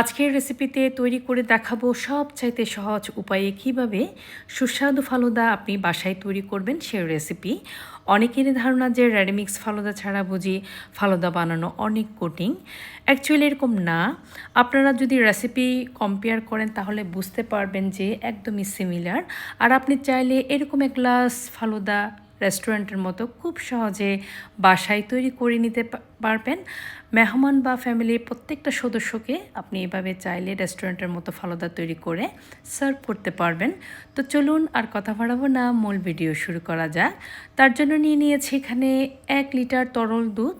আজকের রেসিপিতে তৈরি করে দেখাবো সবচাইতে সহজ উপায়ে কীভাবে সুস্বাদু ফালুদা আপনি বাসায় তৈরি করবেন সেই রেসিপি অনেকেরই ধারণা যে রেডিমিক্স ফালুদা ছাড়া বুঝি ফালুদা বানানো অনেক কঠিন। অ্যাকচুয়ালি এরকম না। আপনারা যদি রেসিপি কম্পেয়ার করেন তাহলে বুঝতে পারবেন যে একদমই সিমিলার আর আপনি চাইলে এরকম এক গ্লাস ফালুদা রেস্টুরেন্টের মতো খুব সহজে বাসায় তৈরি করে নিতে পারবেন। মেহমান বা ফ্যামিলির প্রত্যেকটা সদস্যকে আপনি এভাবে চাইলে রেস্টুরেন্টের মতো ফালুদা তৈরি করে সার্ভ করতে পারবেন। তো চলুন আর কথা বাড়াবো না, মূল ভিডিও শুরু করা যাক। তার জন্য নিয়ে নিয়েছি এখানে এক লিটার তরল দুধ।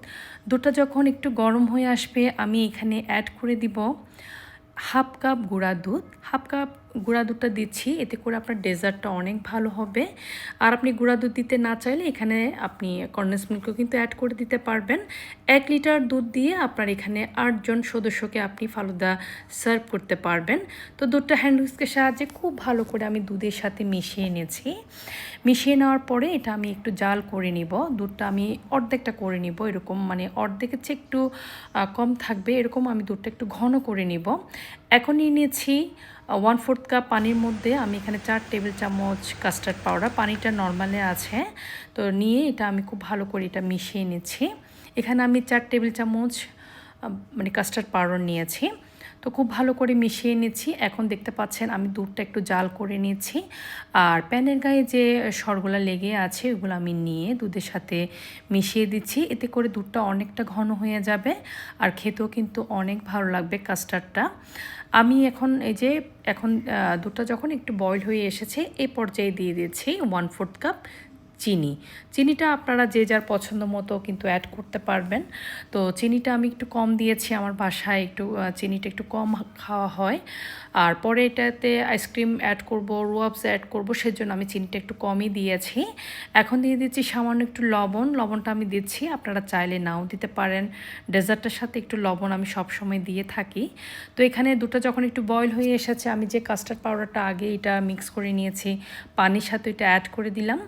দুধটা যখন একটু গরম হয়ে আসবে, আমি এখানে অ্যাড করে দিব হাফ কাপ গুঁড়া দুধ। হাফ কাপ গুঁড়া দুধটা দিচ্ছি, এতে করে আপনার ডেজার্টটা অনেক ভালো হবে। আর আপনি গুঁড়া দুধ দিতে না চাইলে এখানে আপনি কর্নেস মিল্কও কিন্তু অ্যাড করে দিতে পারবেন। এক লিটার দুধ দিয়ে আপনার এখানে আটজন সদস্যকে আপনি ফালুদা সার্ভ করতে পারবেন। তো দুধটা হ্যান্ড সাহায্যে খুব ভালো করে আমি দুধের সাথে মিশিয়ে নিয়েছি। মিশিয়ে নেওয়ার পরে এটা আমি একটু জাল করে নিব। দুধটা আমি অর্ধেকটা করে নিব, এরকম মানে অর্ধেকের চেয়ে একটু কম থাকবে। এরকম আমি দুধটা একটু ঘন করে নিব। এখন নিয়ে নিয়েছি ওয়ান ফোর্থ কাপ পানির মধ্যে আমি এখানে চার টেবিল চামচ কাস্টার্ড পাউডার পানিটা নর্মালে আছে। তো নিয়ে এটা আমি খুব ভালো করে এটা মিশিয়ে নিচ্ছি। এখানে আমি চার টেবিল চামচ মানে কাস্টার্ড পাউডার নিয়েছি। তো খুব ভালো করে মিশিয়ে নিচ্ছি। এখন দেখতে পাচ্ছেন আমি দুধটা একটু জাল করে নিচ্ছি। আর প্যানের গায়ে যে সরগুলা লেগে আছে ওগুলো আমি নিয়ে দুধের সাথে মিশিয়ে দিচ্ছি। এতে করে দুধটা অনেকটা ঘন হয়ে যাবে আর খেতেও কিন্তু অনেক ভালো লাগবে কাস্টার্ডটা। আমি এখন এই যে, এখন দুধটা যখন একটু বয়ল হয়ে এসেছে, এ পর্যায়ে দিয়ে দিচ্ছি ওয়ান ফোর্থ কাপ চিনি। চিনিটা আপনারা যে যার পছন্দ মতো কিন্তু অ্যাড করতে পারবেন। তো চিনিটা আমি একটু কম দিয়েছি, আমার বাসায় একটু চিনিটা একটু কম খাওয়া হয়। আর পরে এটাতে আইসক্রিম অ্যাড করব রুয়াবস অ্যাড করব, সেজন্য আমি চিনিটা একটু কমই দিয়েছি। এখন দিয়ে দিচ্ছি সামান্য একটু লবণ। লবণটা আমি দিচ্ছি, আপনারা চাইলে নাও দিতে পারেন। ডেজার্টের সাথে একটু লবণ আমি সবসময় দিয়ে থাকি। তো এখানে দুটো যখন একটু বয়ল হয়ে এসেছে, আমি যে কাস্টার্ড পাউডারটা আগে এটা মিক্স করে নিয়েছি, পানির সাথে এটা অ্যাড করে দিলাম।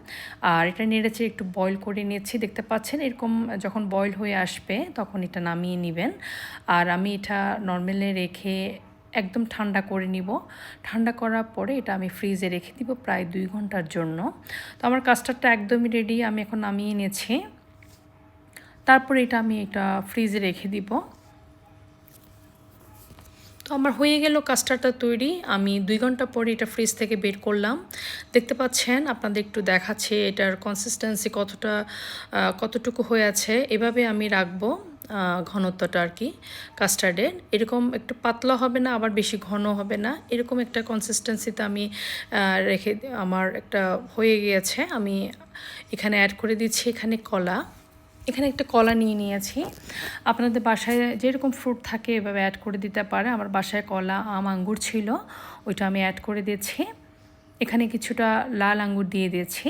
আর এটা নেড়েছে একটু বয়ল করে নিয়েছি। দেখতে পাচ্ছেন, এরকম যখন বয়ল হয়ে আসবে, তখন এটা নামিয়ে নেবেন। আর আমি এটা নর্মালে রেখে একদম ঠান্ডা করে নিব। ঠান্ডা করার পরে এটা আমি ফ্রিজে রেখে দিব প্রায় দুই ঘণ্টার জন্য। তো আমার কাস্টার্ডটা একদমই রেডি আমি এখন নামিয়ে নিয়েছি। তারপরে এটা আমি এটা ফ্রিজে রেখে দিব। তো আমার হয়ে গেল কাস্টারটা তৈরি। আমি দুই ঘণ্টা পরে এটা ফ্রিজ থেকে বের করলাম। দেখতে পাচ্ছেন, আপনাদের একটু দেখাচ্ছে এটার কনসিস্টেন্সি কতটা কতটুকু হয়ে আছে। এভাবে আমি রাখব ঘনত্বটা আর কি কাস্টার্ডের। এরকম একটু পাতলা হবে না, আবার বেশি ঘন হবে না। এরকম একটা কনসিস্টেন্সিতে আমি রেখে, আমার একটা হয়ে গিয়েছে। আমি এখানে অ্যাড করে দিচ্ছি এখানে কলা। এখানে একটা কলা নিয়ে নিয়েছি। আপনাদের বাসায় যেরকম ফ্রুট থাকে এভাবে অ্যাড করে দিতে পারে। আমার বাসায় কলা, আম, আঙ্গুর ছিল, ওইটা আমি অ্যাড করে দিয়েছি। এখানে কিছুটা লাল আঙ্গুর দিয়ে দিয়েছি।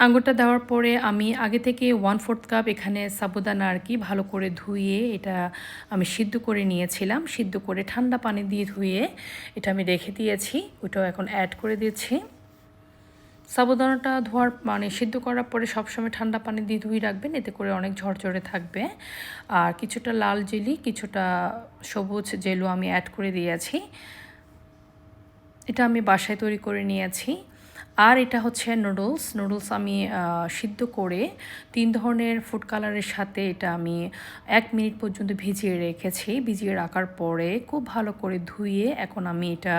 আঙ্গুরটা দেওয়ার পরে আমি আগে থেকে ওয়ান ফোর্থ কাপ এখানে সাবুদানা আর কি ভালো করে ধুয়ে এটা আমি সিদ্ধ করে নিয়েছিলাম। সিদ্ধ করে ঠান্ডা পানি দিয়ে ধুয়ে এটা আমি রেখে দিয়েছি। ওইটাও এখন অ্যাড করে দিয়েছি। সাবুদানাটা ধোয়ার মানে সিদ্ধ করার পরে সবসময় ঠান্ডা পানি দিয়ে ধুয়ে রাখবেন, এতে করে অনেক ঝরঝরে থাকবে। আর কিছুটা লাল জেলি, কিছুটা সবুজ জেলু আমি অ্যাড করে দিয়েছি। এটা আমি বাসায় তৈরি করে নিয়েছি। আর এটা হচ্ছে নুডলস নুডলস আমি সিদ্ধ করে তিন ধরনের ফুড কালারের সাথে এটা আমি এক মিনিট পর্যন্ত ভিজিয়ে রেখেছি। ভিজিয়ে রাখার পরে খুব ভালো করে ধুয়ে এখন আমি এটা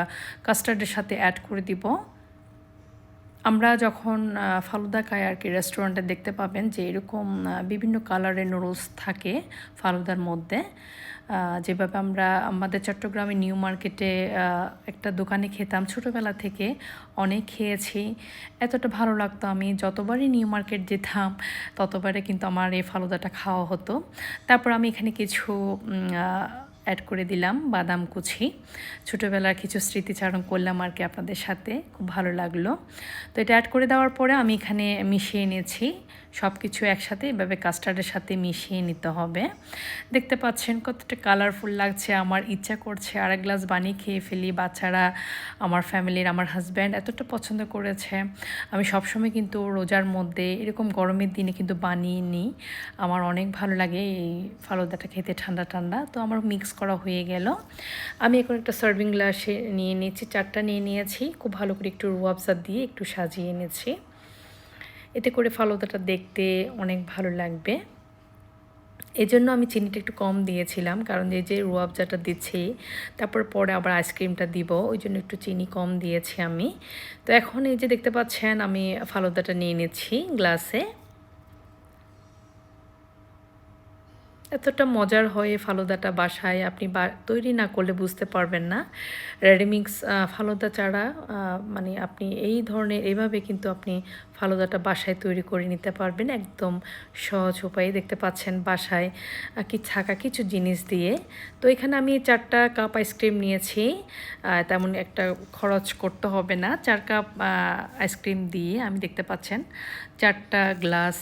কাস্টার্ডের সাথে অ্যাড করে দিব। আমরা যখন ফালুদা খাই আর কি রেস্টুরেন্টে দেখতে পাবেন যে এরকম বিভিন্ন কালারের নুডলস থাকে ফালুদার মধ্যে যেভাবে আমরা আমাদের চট্টগ্রামে নিউ মার্কেটে একটা দোকানে খেতাম ছোটোবেলা থেকে অনেক খেয়েছি। এতটা ভালো লাগতো আমি, যতবারই নিউ মার্কেট যেতাম, ততবারে কিন্তু আমার এই ফালুদাটা খাওয়া হতো। তারপর আমি এখানে কিছু অ্যাড করে দিলাম বাদাম কুচি। ছোটোবেলার কিছু স্মৃতিচারণ করলাম আর কি আপনাদের সাথে, খুব ভালো লাগল। তো এটা অ্যাড করে দেওয়ার পরে আমি এখানে মিশিয়ে নিয়েছি সব কিছু একসাথে এভাবে কাস্টার্ডের সাথে মিশিয়ে নিতে হবে। দেখতে পাচ্ছেন কতটা কালারফুল লাগছে, আমার ইচ্ছা করছে আর এক গ্লাস বানিয়ে খেয়ে ফেলি, বাচ্চারা, আমার ফ্যামিলির আমার হাজব্যান্ড এতটা পছন্দ করেছে। আমি সবসময় কিন্তু রোজার মধ্যে এরকম গরমের দিনে কিন্তু বানিয়ে নিই। আমার অনেক ভালো লাগে এই ফালুদাটা খেতে ঠান্ডা ঠান্ডা, তো আমার মিক্স করা হয়ে গেল। আমি এখন একটা সার্ভিং গ্লাসে নিয়ে নিয়েছি, চারটা নিয়ে নিয়েছি, খুব ভালো করে একটু রুয়াবজা দিয়ে একটু সাজিয়ে এনেছি। এতে করে ফালুদাটা দেখতে অনেক ভালো লাগবে। এজন্য আমি চিনিটা একটু কম দিয়েছিলাম, কারণ এই যে রুয়াবজাটা দিচ্ছি, তারপর পরে আবার আইসক্রিমটা দিব, ওই জন্য একটু চিনি কম দিয়েছি আমি। তো এখন এই যে দেখতে পাচ্ছেন, আমি ফালুদাটা নিয়ে নিচ্ছি গ্লাসে। এতটা মজার হয় ফালুদাটা বাসায় আপনি তৈরি না করলে বুঝতে পারবেন না। রেডিমিক্স ফালুদা চারা মানে আপনি এই ধরনের এভাবে কিন্তু আপনি ফালুদাটা বাসায় তৈরি করে নিতে পারবেন একদম সহজ উপায়ে। দেখতে পাচ্ছেন বাসায় কি থাকা কিছু জিনিস দিয়ে। তো এখানে আমি চারটা কাপ আইসক্রিম নিয়েছি তেমন একটা খরচ করতে হবে না। চার কাপ আইসক্রিম দিয়ে আমি দেখতে পাচ্ছেন চারটা গ্লাস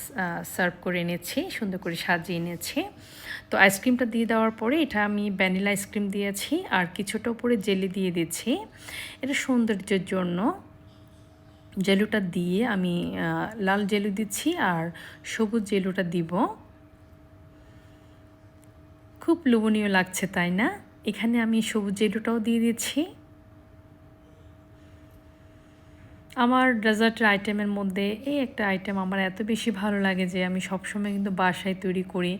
সার্ভ করে এনেছি, সুন্দর করে সাজিয়ে এনেছি। তো আইসক্রিমটা দিয়ে দেওয়ার পরে এটা আমি ভ্যানিলা আইসক্রিম দিয়েছি আর কিছুটা উপরে জেলি দিয়ে দিচ্ছি এটা সৌন্দর্যের জন্য। জেলুটা দিয়ে আমি লাল জেলু দিচ্ছি আর সবুজ জেলুটা দিব। খুব লোভনীয় লাগছে, তাই না? এখানে আমি সবুজ জেলুটাও দিয়ে দিচ্ছি। আমার ডেজার্টের আইটেমের মধ্যে এই একটা আইটেম আমার এত বেশি ভালো লাগে যে আমি সবসময় কিন্তু বাসায় তৈরি করি।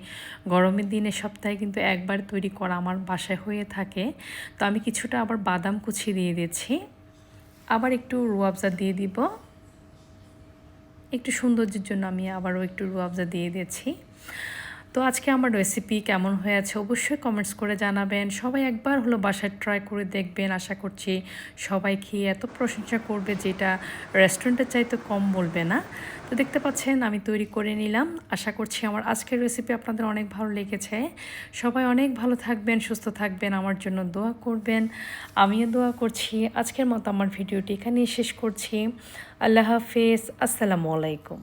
গরমের দিনে সপ্তাহে কিন্তু একবার তৈরি করা আমার বাসায় হয়ে থাকে। তো আমি কিছুটা আবার বাদাম কুচি দিয়ে দিচ্ছি। আবার একটু রুয়াবজা দিয়ে দিব। একটু সৌন্দর্যের জন্য আমি আবারও একটু রুয়াবজা দিয়ে দিচ্ছি। তো আজকে আমার রেসিপি কেমন হয়েছে অবশ্যই কমেন্টস করে জানাবেন। সবাই একবার হলো বাসায় ট্রাই করে দেখবেন, আশা করছি সবাই খেয়ে এত প্রশংসা করবে যেটা রেস্টুরেন্টের চাইতে কম বলবে না। তো দেখতে পাচ্ছেন আমি তৈরি করে নিলাম। আশা করছি আমার আজকের রেসিপি আপনাদের অনেক ভালো লেগেছে। সবাই অনেক ভালো থাকবেন, সুস্থ থাকবেন, আমার জন্য দোয়া করবেন। আমিও দোয়া করছি। আজকের মতো আমার ভিডিওটি এখানেই শেষ করছি। আল্লাহ হাফেজ। আসসালামু আলাইকুম।